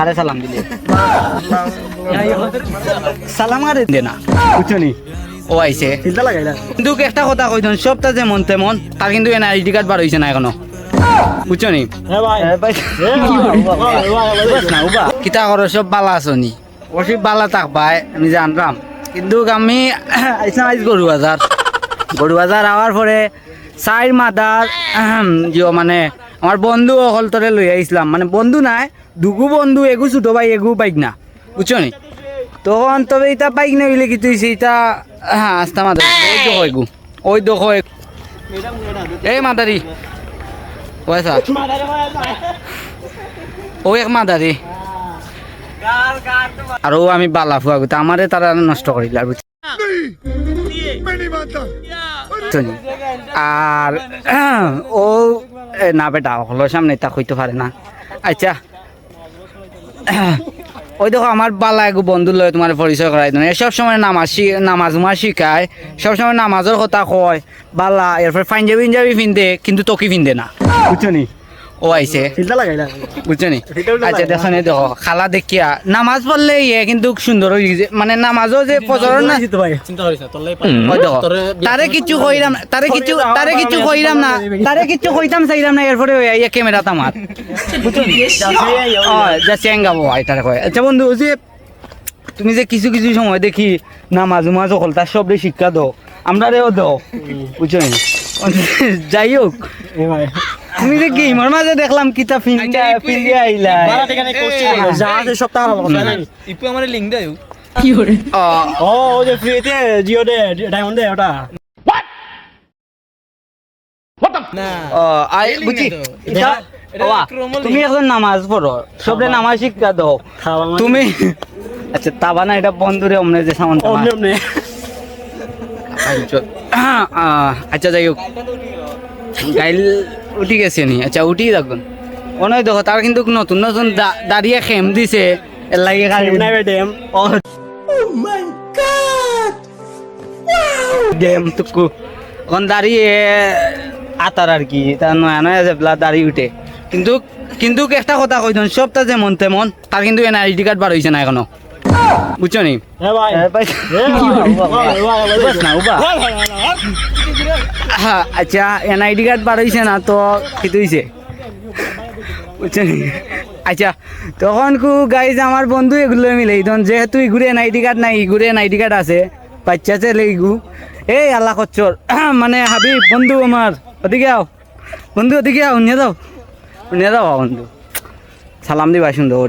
আরে সালাম দিলে। সালাম আরে দে না। বুঝছ ও আইছে। চিন্তা লাগাইলা কিন্তু একটা কথা কই দিন সবটা যেমন তেমন তার কিন্তু এন আইডি কার্ড বার হইছে না এখনও। কিতা করো সব বালা বালা থাক ভাই আমি কিন্তু আমি আইস গরু বাজার। গরু বাজার আওয়ার পরে চাইর মাদার মানে আমার বন্ধু অকল তরে লই আইসলাম মানে বন্ধু নাই, দুগু বন্ধু, এগু ছোট ভাই, এগু বাইক না। বুঝছ নি? তখন তবে ইটা বাইক না হইলে কিছু হইছে ইটা হ্যাঁ আস্তা মাদার ওই দেখো এগু ওই দেখো। এই মাদারি ওইসা ও এক মাদারি আৰু আমি বালা গোটেই আমাৰে তারা নষ্ট কৰিলে আৰু। বুঝছনি? আর, ও না বেটা, হলো সামনে, তা হইতে পারে না। আচ্ছা। ওই দেখো, আমার বালা এক বন্ধু লয় তোমার পরিচয় করাই দেন সব সময় নামাজ নামাজ উমাজ শিখায় সব সময় নামাজের কথা কয়। বালা, এরপর পাঞ্জাবি ইঞ্জাবি পিন্ধে কিন্তু তোকে পিন্ধে না। বুঝছনি ও আইছে। চিন্তা লাগাইলা বুঝছ নি? এটাও তো আচ্ছা। দেখো নি দেখো খালা দেখিয়া নামাজ পড়লে ইয়ে কিন্তু সুন্দর হয়ে গেছে। মানে নামাজও যে ফজর না তারে কিছু কইরাম তারে কিছু তারে কিছু কইরাম না। তারে কিছু কইতাম চাইরাম না এরপরে ইয়ে ক্যামেরা তামার বুঝছ নি? ও যা চেঙ্গাবো তারে কয়। আচ্ছা বন্ধু ওই যে তুমি যে কিছু কিছু সময় দেখি নামাজ উমাজ অকল তার সব শিক্ষা দাও। আমরা রেও দাও। বুঝছনি যাই হোক। এ ভাই। তুমি যে গেমার মাঝে দেখলাম কিতা ফিন্ডা ফিন্ডে আইলা। যা আছে সব ইপু আমার লিঙ্ক দেয়। ও ও ও যে ফ্রিতে জিও দে ডায়মন্ড দে ওটা। তুমি এখন নামাজ পড়ো। সবরে নামাজ শিক্ষা দাও। মানে তুমি আচ্ছা তাবা না এটা বন্ধুরে অমনে যে সামান আচ্ছা যাই হোক। গাইল উঠি গেছে নি। আচ্ছা উঠি থাকুন। অনয় দেখো তার কিন্তু নতুন নতুন দাঁড়িয়ে খেম দিছে। এর লাগে নাই টুকু এখন দাঁড়িয়ে আতার আর কি তার নয়া নয়া যেগুলা দাঁড়িয়ে উঠে। কিন্তু কিন্তু একটা কথা কই দিন সবটা যেমন তেমন তার কিন্তু এন আইডি কার্ড বার হয়েছে না এখনও। বুঝছ নি এ, পাই- বাস না, উবা। আচ্ছা এন আইডি কার্ড বার হয়েছে না তো কিছু হয়েছে বুঝছ নি? আচ্ছা তখন কু গাইজ আমার বন্ধু এগুলো মিলে তখন যেহেতু ইগুরে এন আইডি কার্ড নাই ইগুরে এন আইডি কার্ড আছে বাচ্চা ছেলে ইগু এই আল্লাহ কচ্চর মানে হাবিব বন্ধু আমার ওদিকে আও বন্ধু ওদিকে আও নিয়ে যাও নিয়ে যাও বন্ধু সালাম দিবা সুন্দর।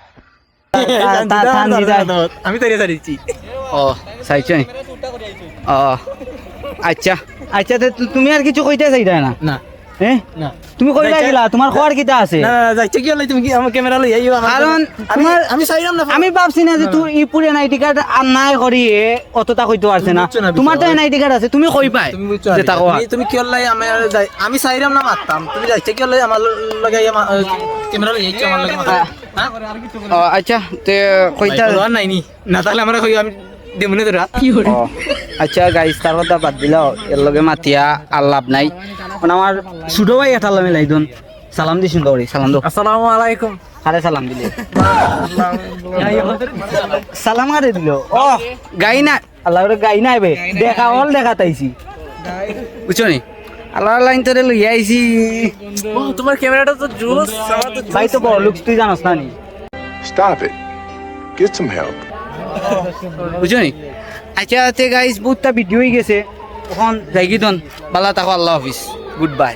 আমি তৈরি সারিছি ও চাইছো নি? ও আচ্ছা আচ্ছা তুমি আর কিছু কইতে চাইতা না না হ্যাঁ আছে না আমার ভাবছি না যে তুই কার্ড নাই করিয়ে অতটা কইতে পারছে না তোমার তো কার্ড আছে তুমি কই পাই তুমি কি আমি আমি না মারতাম তুমি যাইছে আমার আমার হ্যাঁ আচ্ছা তে কইতা নাই নি। না তাহলে আমরা কই আমি দেমনে তোরা। ও, আচ্ছা গাইস তার কথা বাদ দিলাও। এর লগে মাতিয়া আর লাভ নাই। আমার ছোট ভাই এটা লামে লাইদন সালাম দি সুন্দর সালাম দো। আসসালামু আলাইকুম। আরে সালাম দিলে। সালাম আরে দিল। ও গাই না আল্লাহ গাই নাই বে। দেখা হল দেখা তাইছি। বুঝছ নি? আল্লাহ লাইন তোরে লই আইছি। ও তোমার ক্যামেরাটা তো জোস ভাই তো বড় লুকস তুই জানোস না নি stop it get some help বুঝছনি আচ্ছা তে গাইস বহুতটা ভিডিও হয়ে গেছে। এখন যাই দন বালা তাকো আল্লাহ হাফিজ। Good bye